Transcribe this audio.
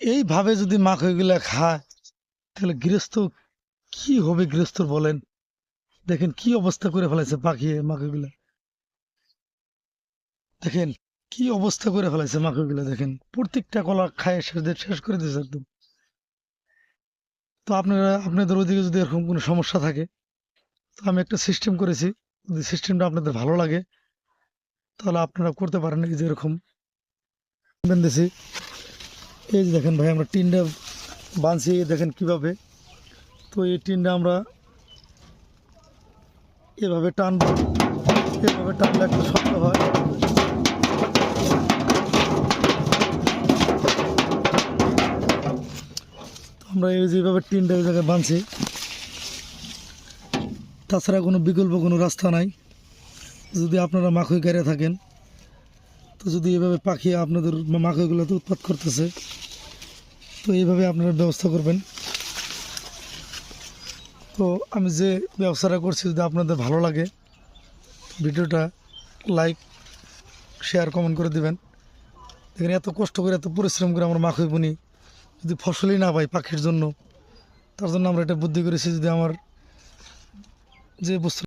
এইভাবে যদি মাখইগুলা খায়, তাহলে গৃহস্থ কি হবে গৃহস্থর বলেন? দেখেন কি অবস্থা করে ফেলাইছে পাখি মাখইগুলা। দেখেন কি অবস্থা করে ফেলাইছে মাখইগুলা, দেখেন। প্রত্যেকটা কলা খায় শেষ শেষ করে দিয়েছে একদম। তো আপনারা, আপনাদের ওদিকে যদি এরকম কোনো সমস্যা থাকে, তো আমি একটা সিস্টেম করেছি। যদি সিস্টেমটা আপনাদের ভালো লাগে, তাহলে আপনারা করতে পারেন এই যে এরকম। বেঁধেছি এই যে দেখেন ভাই, আমরা টিনটা বাঁধছি দেখেন কীভাবে। তো এই টিনটা আমরা এভাবে টানবো, এভাবে টানলে একটা শব্দ হয়। আমরা এই যেভাবে টিনটা এই জায়গায় বাঁধছি তাছাড়া কোনো বিকল্প কোনো রাস্তা নাই। যদি আপনারা মাখুই গাড়ে থাকেন তো যদি এভাবে পাখি আপনাদের মাখইগুলোতে উৎপাত করতেছে, তো এইভাবে আপনারা ব্যবস্থা করবেন। তো আমি যে ব্যবসাটা করছি যদি আপনাদের ভালো লাগে, ভিডিওটা লাইক, শেয়ার, কমেন্ট করে দিবেন। দেখেন এত কষ্ট করে, এত পরিশ্রম করে আমরা মাখই বুনি, যদি ফসলই না পাই পাখির জন্য, তার জন্য আমরা এটা বুদ্ধি করেছি যদি আমার যে বস্তু